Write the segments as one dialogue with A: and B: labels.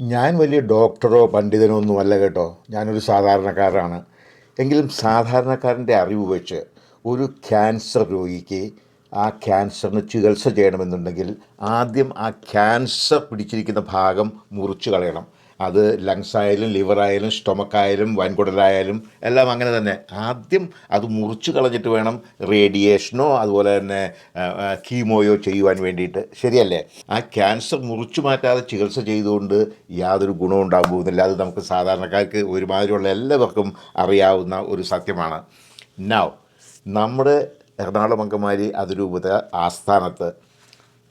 A: ഞാൻ വലിയ ഡോക്ടറോ പണ്ഡിതനോ ഒന്നുമല്ല കേട്ടോ. ഞാനൊരു സാധാരണക്കാരനാണ്. എങ്കിലും സാധാരണക്കാരന്റെ അറിവ് വെച്ച് ഒരു ക്യാൻസർ രോഗിക്ക് ആ ക്യാൻസറിന് ചികിത്സ ചെയ്യണമെന്നുണ്ടെങ്കിൽ ആദ്യം ആ ക്യാൻസർ പിടിച്ചിരിക്കുന്ന ഭാഗം മുറിച്ച് കളയണം. അത് ലങ്സ് ആയാലും ലിവർ ആയാലും സ്റ്റൊമക്ക് ആയാലും വൻകുടലായാലും എല്ലാം അങ്ങനെ തന്നെ. ആദ്യം അത് മുറിച്ച് കളഞ്ഞിട്ട് വേണം റേഡിയേഷനോ അതുപോലെ തന്നെ കീമോയോ ചെയ്യുവാൻ വേണ്ടിയിട്ട്. ശരിയല്ലേ? ആ ക്യാൻസർ മുറിച്ചു മാറ്റാതെ ചികിത്സ ചെയ്തുകൊണ്ട് യാതൊരു ഗുണവും ഉണ്ടാകാൻ പോകുന്നില്ല. അത് നമുക്ക് സാധാരണക്കാർക്ക് ഒരുമാതിരിയുള്ള എല്ലാവർക്കും അറിയാവുന്ന ഒരു സത്യമാണ്. നൗ നമ്മുടെ എറണാകുളം അങ്കമാരി അതിരൂപത ആസ്ഥാനത്ത്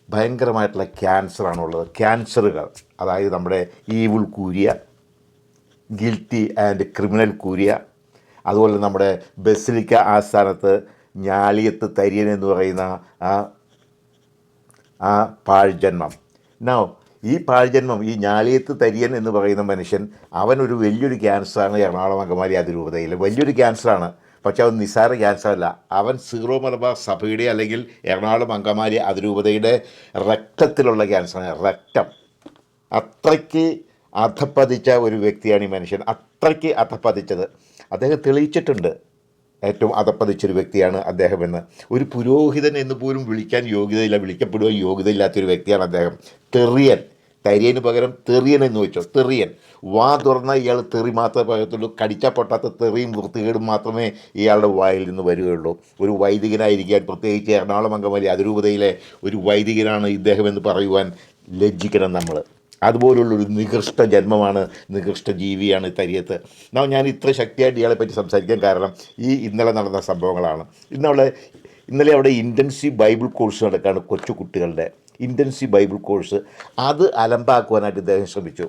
A: ഭയങ്കരമായിട്ടുള്ള ക്യാൻസറാണുള്ളത്. ക്യാൻസറുകൾ അതായത് നമ്മുടെ evil curia guilty and criminal curia അതുപോലെ നമ്മുടെ ബസിലിക്ക ആസ്ഥാനത്ത് ഞാളിയത്ത് തരിയൻ എന്ന് പറയുന്ന ആ ആ പാഴ്ജന്മം. നോ ഈ പാഴ്ജന്മം ഈ ഞാളിയത്ത് തരിയൻ എന്ന് പറയുന്ന മനുഷ്യൻ അവനൊരു വലിയൊരു ക്യാൻസറാണ് എറണാകുളം അങ്കമാലി അതിരൂപതയിൽ വലിയൊരു ക്യാൻസറാണ്. പക്ഷെ അത് നിസ്സാര ക്യാൻസറല്ല അവൻ സീറോ മലബാർ സഭയുടെ അല്ലെങ്കിൽ എറണാകുളം അങ്കമാലി അതിരൂപതയുടെ രക്തത്തിലുള്ള ക്യാൻസറാണ് രക്തം. അത്രയ്ക്ക് അധപ്പതിച്ച ഒരു വ്യക്തിയാണ് ഈ മനുഷ്യൻ. അത്രയ്ക്ക് അധപ്പതിച്ചത് അദ്ദേഹം തെളിയിച്ചിട്ടുണ്ട്. ഏറ്റവും അധപ്പതിച്ചൊരു വ്യക്തിയാണ് അദ്ദേഹം എന്ന് ഒരു പുരോഹിതൻ എന്ന് പോലും വിളിക്കാൻ യോഗ്യതയില്ല വിളിക്കപ്പെടുവാൻ യോഗ്യതയില്ലാത്തൊരു വ്യക്തിയാണ് അദ്ദേഹം. തെറിയൻ തരിയന് പകരം തെറിയൻ എന്ന് വെച്ചോ തെറിയൻ. വാ തുറന്ന ഇയാൾ തെറി മാത്രമേ പറയത്തുള്ളൂ. കടിച്ചാൽ പൊട്ടാത്ത തെറിയും വൃത്തികേടും മാത്രമേ ഇയാളുടെ വായിൽ നിന്ന് വരികയുള്ളൂ. ഒരു വൈദികനായിരിക്കാൻ പ്രത്യേകിച്ച് എറണാകുളം അങ്കമാലി അതിരൂപതയിലെ ഒരു വൈദികനാണ് ഇദ്ദേഹം എന്ന് പറയുവാൻ ലജ്ജിക്കണം നമ്മൾ അതുപോലുള്ളൊരു നികൃഷ്ട ജന്മമാണ് നികൃഷ്ട ജീവിയാണ് തരിയത്ത്. ഞാൻ ഇത്ര ശക്തിയായിട്ട് ഇയാളെ പറ്റി സംസാരിക്കാൻ കാരണം ഈ ഇന്നലെ നടന്ന സംഭവങ്ങളാണ്. ഇന്നവിടെ ഇന്നലെ അവിടെ ഇന്റൻസീവ് ബൈബിൾ കോഴ്സ് നടക്കുകയാണ് കൊച്ചു കുട്ടികളുടെ. ഇന്റൻസീവ് ബൈബിൾ കോഴ്സ് അത് അലമ്പാക്കുവാനായിട്ട് ഇദ്ദേഹം ശ്രമിച്ചു.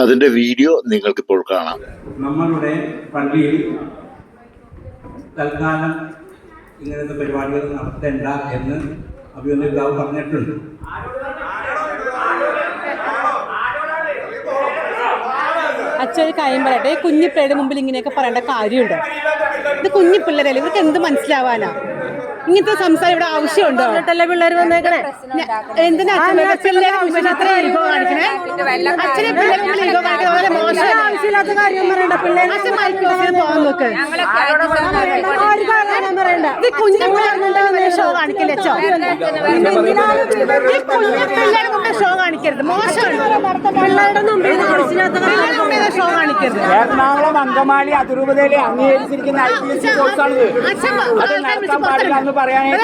A: അതിന്റെ വീഡിയോ നിങ്ങൾക്ക് ഇപ്പോൾ കാണാം.
B: നമ്മളുടെ പള്ളിയിൽ തൽക്കാലം ഇങ്ങനത്തെ പരിപാടികൾ നടത്തേണ്ട എന്ന് അഭിനന്ദിതാവ് പറഞ്ഞിട്ടുണ്ട്.
C: അച്ഛൻ ഒരു കാര്യം പറയട്ടെ കുഞ്ഞിപ്പിള്ളയുടെ മുമ്പിൽ ഇങ്ങനെയൊക്കെ പറയേണ്ട കാര്യമുണ്ടോ? ഇത് കുഞ്ഞിപ്പിള്ളേരല്ലേ? ഇവർക്ക് എന്ത് മനസ്സിലാവാനാ? ഇങ്ങനത്തെ സംസാരം ഇവിടെ ആവശ്യമുണ്ടോ?
D: പിള്ളേർ വന്നേക്കണേ?
C: എന്തിനാ പിള്ളേരെ അത്ര ഈഗോ കാണിക്കണേ? അച്ഛനെ പിള്ളേരെ ഈഗോ
D: ആവശ്യമില്ലാത്ത കാര്യം പറയണ്ട. പിള്ളേരെ
C: അച്ഛൻ പോകാൻ നോക്ക്. ഇത് കുഞ്ഞു ഷോ കാണിക്കില്ലേ? അച്ഛോ ഈ കുഞ്ഞു പിള്ളേരുടെ മുമ്പിൽ ഷോ കാണിക്കരുത് മോശമാണ്
D: പിള്ളേരുടെ മുമ്പിൽ ഇത് ആവശ്യമില്ലാത്ത
C: ഷോ കാണിക്കരുത്.
E: എറണാകുളം അങ്കമാലി അതിരൂപതയിലെ അംഗീകരിച്ചിരിക്കുന്ന ഐ പി എസ് സി കോഴ്സാണിത്. അത് നടത്താൻ പാടില്ല എന്ന് പറയാനായിട്ട്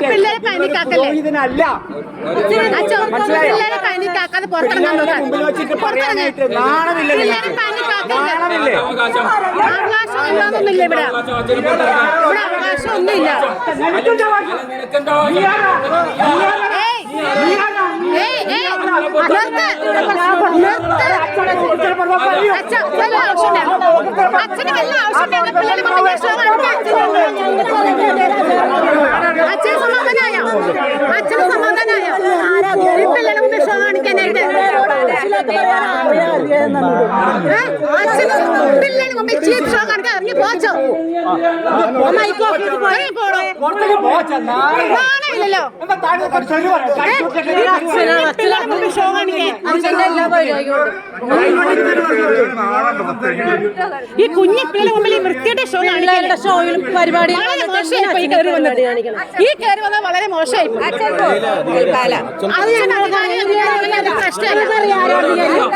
E: പറയാനായിട്ട് നാണമില്ല നാണമില്ലേ?
C: അവകാശം ഇല്ലാതൊന്നുമില്ല ഇവിടെ. ഇവിടെ അവകാശം ഒന്നുമില്ല ഏയ് ഏയ് ഏയ് അച്ഛന് സമാധാനായോ ഈ പിള്ളേരെ മുമ്പിൽ ഷോ കാണിക്കാനായിട്ട് ഈ കുഞ്ഞു പിള്ളേരെ മുമ്പിൽ ഈ വൃത്തിയുടെ ഷോ കാണിക്കാനുള്ള
D: ഷോയിലും പരിപാടി
C: വളരെ ഈ കയറി വന്നാൽ വളരെ മോശമായി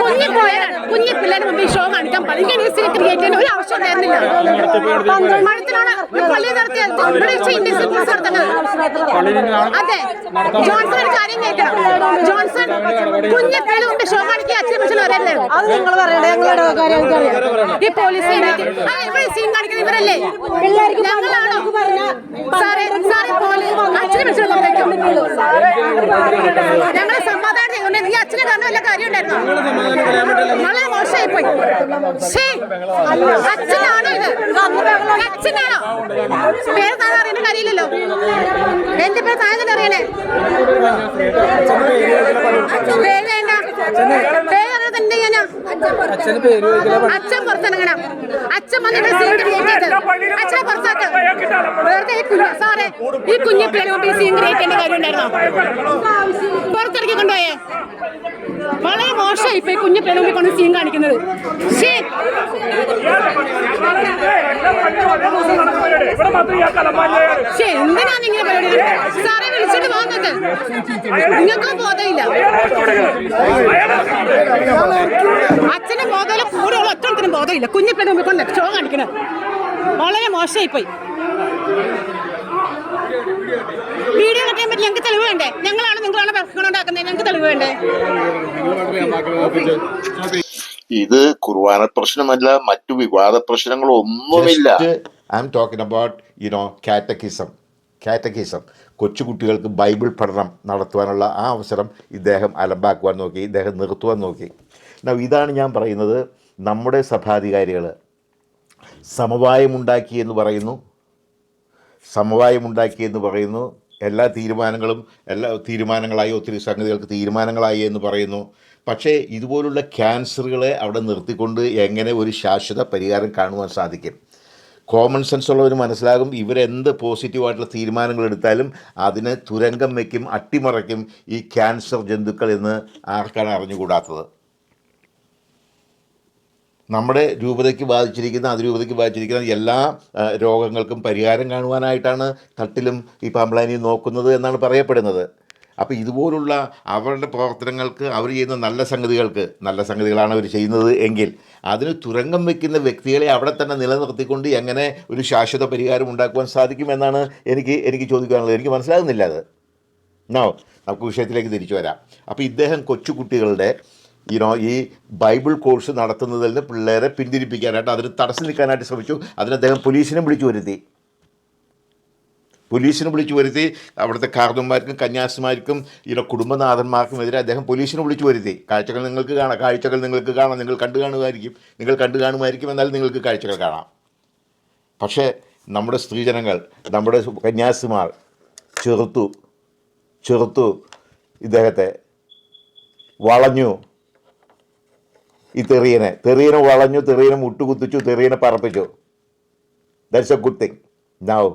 C: കുഞ്ഞി പോയ കുഞ്ഞി പിള്ളേരെ മുമ്പിൽ ഷോ കാണിക്കാൻ പാടില്ല ഇങ്ങനെ ഈ സീൻ ക്രിയേറ്റ് ചെയ്യാൻ ഒരു ആവശ്യം ഉണ്ടായിരുന്നില്ല. മഴത്തിലാണ് പള്ളി നടത്തിയത്. ഇവിടെ വെച്ച് ഇൻഡസ്ട്രി നടത്തുന്നത്. അതെ. ജോൺസൺ ഒരു കാര്യം കേൾക്കണം. ജോൺസൺ കുഞ്ഞി അച്ഛൻ
D: അത് നിങ്ങൾ പറയണേ ഞങ്ങളുടെ കാര്യം എനിക്കറിയാം
C: ഈ പോലീസ് ഇവിടെ സീൻ ഇവരല്ലേ?
D: പിള്ളേർക്ക്
C: ഞങ്ങളാണോ? സാറേ സാറേ പോലീസ്. അച്ഛനെ ഞങ്ങളെ സമാധാനം ചെയ്യുന്നുണ്ട് ഈ അച്ഛനെ കാരണം വല്ല കാര്യം ഉണ്ടായിരുന്നോ? വളരെ മോശമായി പോയി അച്ഛനാണോ ഇത്? അച്ഛനാണോ? പേര് താഴെ അറിയേണ്ട കാര്യമില്ലല്ലോ. എന്റെ പേര് താഴെ അറിയണേ? വേണ്ട പേര് അറിയാതെ എന്ത് ചെയ്യാനാ അച്ഛൻ പുറത്തിറങ്ങണം അച്ഛൻ വന്നിട്ട് സീറ്റ് അച്ഛനെ പുറത്താക്ക വെറുതെ ഈ കുഞ്ഞ് സാറേ ഈ കുഞ്ഞു പേര് ഈ സീൻ ക്രിയേറ്റ് ചെയ്യേണ്ട കാര്യം ഉണ്ടായിരുന്നോ? പുറത്തിറക്കി കൊണ്ടുപോയേ. വളരെ മോശമായി ഇപ്പൊ ഈ കുഞ്ഞു പേര് കൊണ്ട് സീൻ കാണിക്കുന്നത്. ശ്ശേ. ശ്ശേ, എന്തിനാണ് ഇങ്ങനെ പരിപാടി? സാറേ വിളിച്ചിട്ട് വാങ്ങത്ത് നിങ്ങൾക്കും ബോധമില്ല. അച്ഛനും ബോധമില്ല കൂടെയുള്ള ഒറ്റത്തിനും ബോധമില്ല. കുഞ്ഞു പെണ്ണു മുമ്പിൽ കൊണ്ട് ഷോ കാണിക്കണം. വളരെ മോശമായി പോയി വീഡിയോ കട്ടാൻ പറ്റില്ല. ഞങ്ങൾക്ക് തെളിവ് വേണ്ടേ? ഞങ്ങളാണ് നിങ്ങളാണ് പ്രശ്നം ഉണ്ടാക്കുന്നത്? ഞങ്ങൾക്ക് തെളിവ് വേണ്ടേ?
A: ഇത് കുർബാന പ്രശ്നമല്ല മറ്റു വിവാദ പ്രശ്നങ്ങളൊന്നുമില്ല. I'm talking about you know catechism catechism കൊച്ചുകുട്ടികൾക്ക് Bible പഠനം നടത്തുവാനുള്ള ആ അവസരം ഇദ്ദേഹം അലമ്പാക്കുവാൻ നോക്കി ഇദ്ദേഹം നിർത്തുവാൻ നോക്കി. ഇതാണ് ഞാൻ പറയുന്നത് നമ്മുടെ സഭാധികാരികൾ സമവായമുണ്ടാക്കി എന്ന് പറയുന്നു. സമവായമുണ്ടാക്കി എന്ന് പറയുന്നു. എല്ലാ തീരുമാനങ്ങളും എല്ലാ തീരുമാനങ്ങളായി ഒത്തിരി സംഗതികൾക്ക് തീരുമാനങ്ങളായി എന്ന് പറയുന്നു. പക്ഷേ ഇതുപോലുള്ള ക്യാൻസറുകളെ അവിടെ നിർത്തിക്കൊണ്ട് എങ്ങനെ ഒരു ശാശ്വത പരിഹാരം കാണുവാൻ സാധിക്കും? കോമൺ സെൻസ് ഉള്ളവർ മനസ്സിലാകും ഇവരെന്ത് പോസിറ്റീവായിട്ടുള്ള തീരുമാനങ്ങൾ എടുത്താലും അതിന് തുരങ്കം വയ്ക്കും അട്ടിമറയ്ക്കും ഈ ക്യാൻസർ ജന്തുക്കൾ എന്ന് ആർക്കാണ് അറിഞ്ഞുകൂടാത്തത്. നമ്മുടെ രൂപതയ്ക്ക് ബാധിച്ചിരിക്കുന്ന അതിരൂപതയ്ക്ക് ബാധിച്ചിരിക്കുന്ന എല്ലാ രോഗങ്ങൾക്കും പരിഹാരം കാണുവാനായിട്ടാണ് തട്ടിലും ഈ പാമ്പളാനിയും നോക്കുന്നത് എന്നാണ് പറയപ്പെടുന്നത്. അപ്പോൾ ഇതുപോലുള്ള അവരുടെ പ്രവർത്തനങ്ങൾക്ക് അവർ ചെയ്യുന്ന നല്ല സംഗതികൾക്ക് നല്ല സംഗതികളാണ് അവർ ചെയ്യുന്നത് എങ്കിൽ അതിന് തുരങ്കം വയ്ക്കുന്ന വ്യക്തികളെ അവിടെ തന്നെ നിലനിർത്തിക്കൊണ്ട് എങ്ങനെ ഒരു ശാശ്വത പരിഹാരം ഉണ്ടാക്കുവാൻ സാധിക്കുമെന്നാണ് എനിക്ക് എനിക്ക് ചോദിക്കാനുള്ളത്. എനിക്ക് മനസ്സിലാകുന്നില്ല അത്. നമുക്ക് വിഷയത്തിലേക്ക് തിരിച്ചു വരാം. അപ്പോൾ ഇദ്ദേഹം കൊച്ചുകുട്ടികളുടെ യുനോ ഈ ബൈബിൾ കോഴ്സ് നടത്തുന്നതിൽ പിള്ളേരെ പിന്തിരിപ്പിക്കാനായിട്ട് അതിന് തടസ്സം നിൽക്കാനായിട്ട് ശ്രമിച്ചു. അതിന് അദ്ദേഹം പോലീസിനെ വിളിച്ചു വരുത്തി. പോലീസിനെ വിളിച്ചു വരുത്തി. അവിടുത്തെ കാർന്നന്മാർക്കും കന്യാസിമാർക്കും ഈനോ കുടുംബനാഥന്മാർക്കും എതിരെ അദ്ദേഹം പോലീസിനെ വിളിച്ചു വരുത്തി. കാഴ്ചകൾ നിങ്ങൾക്ക് കാണാം. കാഴ്ചകൾ നിങ്ങൾക്ക് കാണാം. നിങ്ങൾ കണ്ടു കാണുമായിരിക്കും. നിങ്ങൾ കണ്ടു കാണുമായിരിക്കും. എന്നാൽ നിങ്ങൾക്ക് കാഴ്ചകൾ കാണാം. പക്ഷേ നമ്മുടെ സ്ത്രീജനങ്ങൾ നമ്മുടെ കന്യാസിമാർ ചെറുത്തു ചെറുത്തു ഇദ്ദേഹത്തെ വളഞ്ഞു ഈ തെറിയനെ. തെറിയനെ വളഞ്ഞു തെറിയനെ മുട്ടുകുത്തിച്ചു തെറിയനെ പറപ്പിച്ചു. ദാറ്റ്സ് എ ഗുഡ് തിങ് നാവ്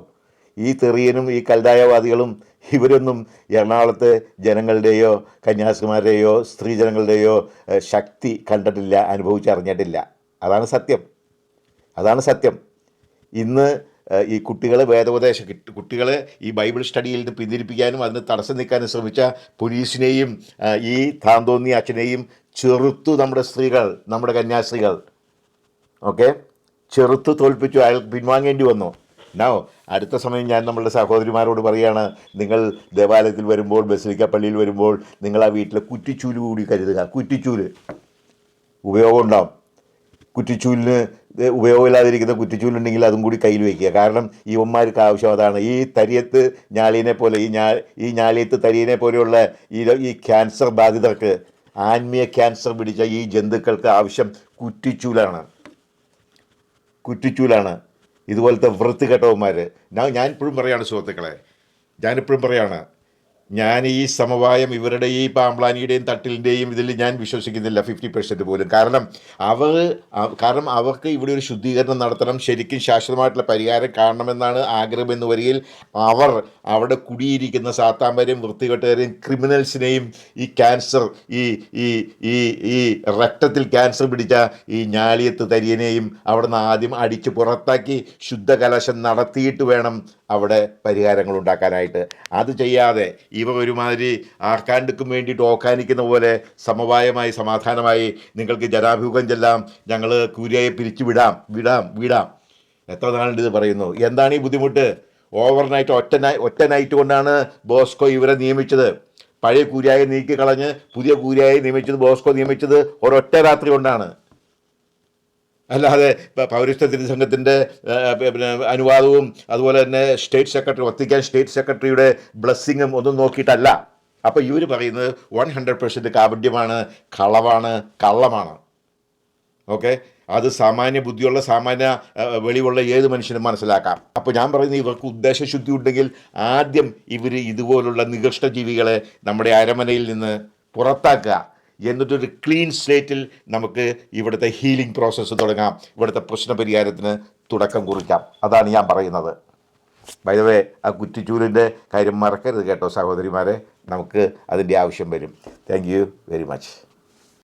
A: ഈ തെറിയനും ഈ കൽതായവാദികളും ഇവരൊന്നും എറണാകുളത്തെ ജനങ്ങളുടെയോ കന്യാസിമാരുടെയോ സ്ത്രീജനങ്ങളുടെയോ ശക്തി കണ്ടിട്ടില്ല അനുഭവിച്ചറിഞ്ഞിട്ടില്ല. അതാണ് സത്യം. അതാണ് സത്യം. ഇന്ന് ഈ കുട്ടികളെ വേദോപദേശം കിട്ടി കുട്ടികളെ ഈ ബൈബിൾ സ്റ്റഡിയിൽ നിന്ന് പിന്തിരിപ്പിക്കാനും അതിന് തടസ്സം നിൽക്കാനും ശ്രമിച്ച പോലീസിനെയും ഈ താന്തോന്നി അച്ഛനെയും ചെറുത്തു നമ്മുടെ സ്ത്രീകൾ നമ്മുടെ കന്യാസ്ത്രീകൾ. ഓക്കെ? ചെറുത്ത് തോൽപ്പിച്ചു അയാൾ പിൻവാങ്ങേണ്ടി വന്നു. നോ അടുത്ത സമയം ഞാൻ നമ്മളുടെ സഹോദരിമാരോട് പറയുകയാണ് നിങ്ങൾ ദേവാലയത്തിൽ വരുമ്പോൾ ബസിലിക്ക പള്ളിയിൽ വരുമ്പോൾ നിങ്ങൾ ആ വീട്ടിലെ കുറ്റിച്ചൂൽ കൂടി കരുതുക. കുറ്റിച്ചൂൽ. ഉപയോഗം ഉണ്ടാവും. കുറ്റിച്ചൂലിന് ഉപയോഗമില്ലാതിരിക്കുന്ന കുറ്റിച്ചൂലുണ്ടെങ്കിൽ അതും കൂടി കയ്യിൽ വയ്ക്കുക. കാരണം ഈ ഉമ്മമാർക്ക് ആവശ്യം അതാണ്. ഈ തരിയത്ത് ഞാലിനെ പോലെ ഈ ഞാ ഈ ഞാലിയത്ത് തരിയനെ പോലെയുള്ള ഈ ഈ ക്യാൻസർ ബാധിതർക്ക് ആത്മീയ ക്യാൻസർ പിടിച്ച ഈ ജന്തുക്കൾക്ക് ആവശ്യം കുറ്റിച്ചൂലാണ്. കുറ്റിച്ചൂലാണ്. ഇതുപോലത്തെ വൃത്തികെട്ടവന്മാർ ഞാൻ ഞാൻ ഇപ്പോഴും പറയാണ് സുഹൃത്തുക്കളെ ഞാനിപ്പോഴും പറയാണ് ഞാൻ ഈ സമവായം ഇവരുടെ ഈ പാമ്പ്ലാനിയുടെയും തട്ടിലിന്റെയും ഇതിൽ ഞാൻ വിശ്വസിക്കുന്നില്ല ഫിഫ്റ്റി പെർസെന്റ് പോലും. കാരണം അവർ കാരണം അവർക്ക് ഇവിടെ ഒരു ശുദ്ധീകരണം നടത്തണം ശരിക്കും ശാശ്വതമായിട്ടുള്ള പരിഹാരം കാണണമെന്നാണ് ആഗ്രഹമെന്ന് വരികയിൽ അവർ അവിടെ കുടിയിരിക്കുന്ന സാത്താമ്പരെയും വൃത്തികെട്ടവരെയും ക്രിമിനൽസിനെയും ഈ ക്യാൻസർ ഈ ഈ ഈ ഈ രക്തത്തിൽ ക്യാൻസർ പിടിച്ച ഈ ഞാളിയത്ത് തരിയനെയും അവിടെ നിന്ന് ആദ്യം അടിച്ച് പുറത്താക്കി ശുദ്ധകലശം നടത്തിയിട്ട് വേണം അവിടെ പരിഹാരങ്ങൾ ഉണ്ടാക്കാനായിട്ട്. അത് ചെയ്യാതെ ഇവ ഒരുമാതിരി ആർക്കാണ്ടുക്കും വേണ്ടിയിട്ട് ഓക്കാനിക്കുന്ന പോലെ സമവായമായി സമാധാനമായി നിങ്ങൾക്ക് ജനാഭിമുഖം ചെല്ലാം ഞങ്ങൾ കൂരിയായി പിരിച്ചു വിടാം വിടാം വിടാം. എത്ര നാളുണ്ട് ഇത് പറയുന്നു? എന്താണ് ഈ ബുദ്ധിമുട്ട്? ഓവർനൈറ്റ് ഒറ്റ ഒറ്റ നൈറ്റ് കൊണ്ടാണ് ബോസ്കോ ഇവരെ നിയമിച്ചത്. പഴയ കൂരിയായി നീക്കി കളഞ്ഞ് പുതിയ കൂരിയായി നിയമിച്ചത് ബോസ്കോ നിയമിച്ചത് ഒരൊറ്റ രാത്രി കൊണ്ടാണ്. അല്ലാതെ പൗരസ്ത്യ തിരുസംഘത്തിന്റെ പിന്നെ അനുവാദവും അതുപോലെ തന്നെ സ്റ്റേറ്റ് സെക്രട്ടറി വത്തിക്കാൻ സ്റ്റേറ്റ് സെക്രട്ടറിയുടെ ബ്ലെസ്സിങ്ങും ഒന്നും നോക്കിയിട്ടല്ല. അപ്പോൾ ഇവർ പറയുന്നത് വൺ ഹൺഡ്രഡ് പെർസെന്റ് കാപഡ്യമാണ് കളവാണ് കള്ളമാണ്. ഓക്കെ? അത് സാമാന്യ ബുദ്ധിയുള്ള സാമാന്യ വെളിവുള്ള ഏത് മനുഷ്യനും മനസ്സിലാക്കാം. അപ്പോൾ ഞാൻ പറയുന്നത് ഇവർക്ക് ഉദ്ദേശശുദ്ധി ഉണ്ടെങ്കിൽ ആദ്യം ഇവർ ഇതുപോലുള്ള നികൃഷ്ട ജീവികളെ നമ്മുടെ അരമനയിൽ നിന്ന് പുറത്താക്കുക. എന്നിട്ടൊരു ക്ലീൻ സ്ലേറ്റിൽ നമുക്ക് ഇവിടുത്തെ ഹീലിംഗ് പ്രോസസ്സ് തുടങ്ങാം. ഇവിടുത്തെ പ്രശ്നപരിഹാരത്തിന് തുടക്കം കുറിക്കാം. അതാണ് ഞാൻ പറയുന്നത്. വൈദവേ ആ കുറ്റിച്ചൂരിന്റെ കാര്യം മറക്കരുത് കേട്ടോ സഹോദരിമാരെ. നമുക്ക് അതിന്റെ ആവശ്യം വരും. Thank very much